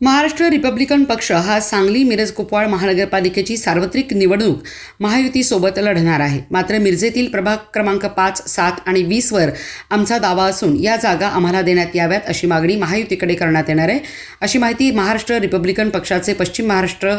Maharashtra Republican पक्ष हा सांगली मिरज कुपवाड महानगरपालिकेची सार्वत्रिक निवडणूक महायुतीसोबत लढणार आहे. मात्र मिरजेतील प्रभाग क्रमांक पाच सात आणि वीसवर आमचा दावा असून या जागा आम्हाला देण्यात याव्यात अशी मागणी महायुतीकडे करण्यात येणार आहे. अशी माहिती महाराष्ट्र रिपब्लिकन पक्षाचे पश्चिम महाराष्ट्र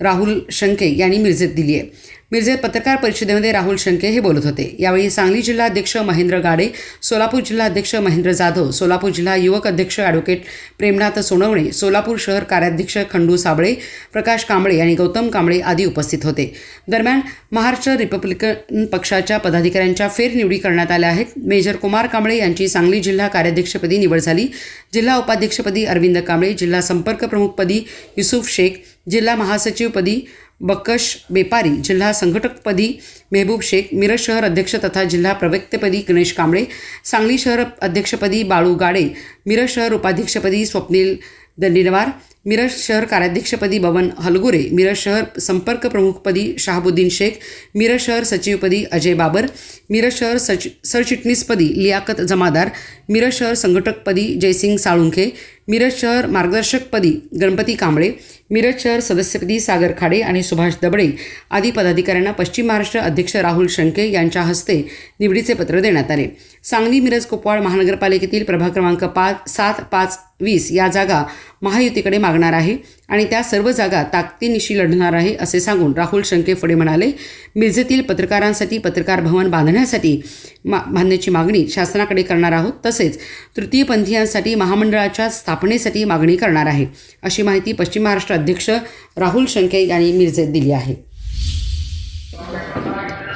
राहुल शंके यांनी मिरजेत दिली आहे. मिरजेत पत्रकार परिषदेमध्ये राहुल शंके हे बोलत होते. यावेळी सांगली जिल्हाध्यक्ष महेंद्र गाडे सोलापूर जिल्हाध्यक्ष महेंद्र जाधव सोलापूर जिल्हा युवक अध्यक्ष ॲडव्होकेट प्रेमनाथ सोनवणे सोलापूर शहर कार्याध्यक्ष खंडू साबळे प्रकाश कांबळे आणि गौतम कांबळे आदी उपस्थित होते. दरम्यान महाराष्ट्र रिपब्लिकन पक्षाच्या पदाधिकाऱ्यांच्या फेरनिवडी करण्यात आल्या आहेत. मेजर कुमार कांबळे यांची सांगली जिल्हा कार्याध्यक्षपदी निवड झाली. जिल्हा उपाध्यक्षपदी अरविंद कांबळे जिल्हा संपर्क प्रमुखपदी युसुफ शेख जिल्हा महासचिवपदी बक्कश बेपारी जिल्हा संघटकपदी मेहबूब शेख मिरज शहर अध्यक्ष तथा जिल्हा प्रवक्तेपदी गणेश कांबळे सांगली शहर अध्यक्षपदी बाळू गाडे मिरज शहर उपाध्यक्षपदी स्वप्नील दंडीनवार मिरज शहर कार्याध्यक्षपदी बवन हलगुरे मिरज शहर संपर्क प्रमुखपदी शहाबुद्दीन शेख मिरज शहर सचिवपदी अजय बाबर मिरज शहर सच सरचिटणीसपदी लियाकत जमादार मिरज शहर संघटकपदी जयसिंग साळुंखे मिरज शहर मार्गदर्शकपदी गणपती कांबळे मिरज शहर सदस्यपदी सागर खाडे आणि सुभाष दबडे आदी पदाधिकाऱ्यांना पश्चिम महाराष्ट्र अध्यक्ष राहुल शंके यांच्या हस्ते निवडीचे पत्र देण्यात आले. सांगली मिरज कुपवाड महानगरपालिकेतील प्रभाग क्रमांक पाच सात पाच वीस या जागा महायुतीकडे मागणार आहे आणि त्या सर्व जागा ताकदीनिशी लढणार आहे असे सांगून राहुल शंके पुढे म्हणाले मिरजेतील पत्रकारांसाठी पत्रकार भवन बांधण्यासाठी मा बांधण्याची मागणी शासनाकडे करणार आहोत तसेच तृतीयपंथीयांसाठी महामंडळाच्या स्थापनेसाठी मागणी करणार आहे अशी माहिती पश्चिम महाराष्ट्र अध्यक्ष राहुल शंके यांनी मिरजेत दिली आहे.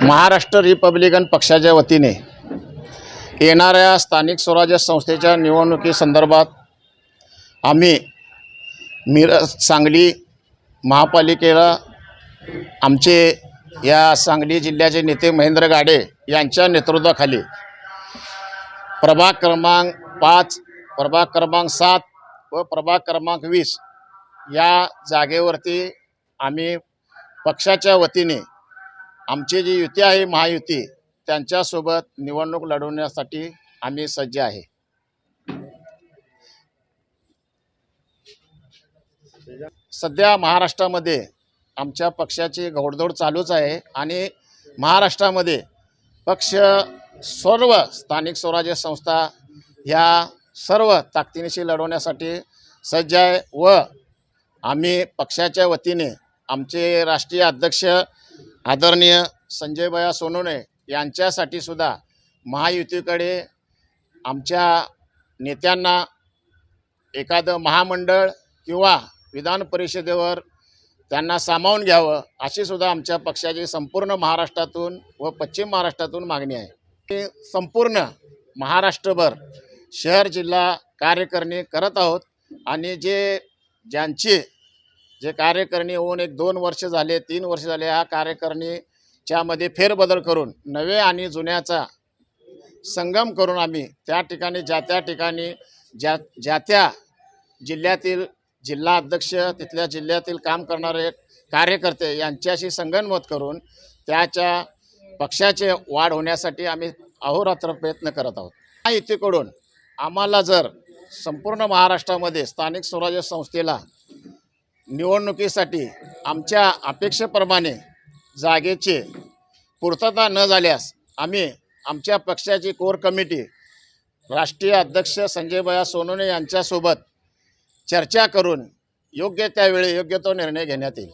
महाराष्ट्र रिपब्लिकन पक्षाच्या वतीने येणाऱ्या स्थानिक स्वराज्य संस्थेच्या निवडणुकीसंदर्भात आम्ही मिरज सांगली महापालिकेला आमचे या सांगली जिल्ह्याचे नेते महेंद्र गाडे यांच्या नेतृत्वाखाली प्रभाग क्रमांक पाच प्रभाग क्रमांक सात व प्रभाग क्रमांक वीस या जागेवरती आम्ही पक्षाच्या वतीने आमची जी युती आहे महायुती त्यांच्यासोबत निवडणूक लढवण्यासाठी आम्ही सज्ज आहे. सध्या महाराष्ट्रामध्ये आमच्या पक्षाची घोडदौड चालूच आहे आणि महाराष्ट्रामध्ये पक्ष सर्व स्थानिक स्वराज्य संस्था ह्या सर्व ताकदीनिशी लढवण्यासाठी सज्ज आहे व आम्ही पक्षाच्या वतीने आमचे राष्ट्रीय अध्यक्ष आदरणीय संजयभया सोनोने यांच्यासाठी सुद्धा महायुतीकडे आमच्या नेत्यांना एखादं महामंडळ किंवा विधान परिषदेवर त्यांना सामावून घ्यावं अशी सुद्धा आमच्या पक्षाची संपूर्ण महाराष्ट्रातून व पश्चिम महाराष्ट्रातून मागणी आहे. संपूर्ण महाराष्ट्रभर शहर जिल्हा कार्यकारिणी करत आहोत आणि जे ज्यांची जे कार्यकारिणी होऊन एक दोन वर्ष झाले तीन वर्ष झाले ह्या कार्यकारिणीच्यामध्ये फेरबदल करून नवे आणि जुन्याचा संगम करून आम्ही त्या ठिकाणी ज्या त्या ठिकाणी ज्या ज्या त्या जिल्ह्यातील जिल्हा अध्यक्ष तिथल्या जिल्ह्यातील काम करणारे कार्यकर्ते यांच्याशी संगनमत करून त्याच्या पक्षाचे वाढ होण्यासाठी आम्ही अहोरात्र प्रयत्न करत आहोत. या युतीकडून आम्हाला जर संपूर्ण महाराष्ट्रामध्ये स्थानिक स्वराज्य संस्थेला निवडणुकीसाठी आमच्या अपेक्षेप्रमाणे जागेची पूर्तता न झाल्यास आम्ही आमच्या पक्षाची कोर कमिटी राष्ट्रीय अध्यक्ष संजयभया सोनोने यांच्यासोबत चर्चा करून योग्य त्यावेळी योग्य तो निर्णय घेण्यात येईल.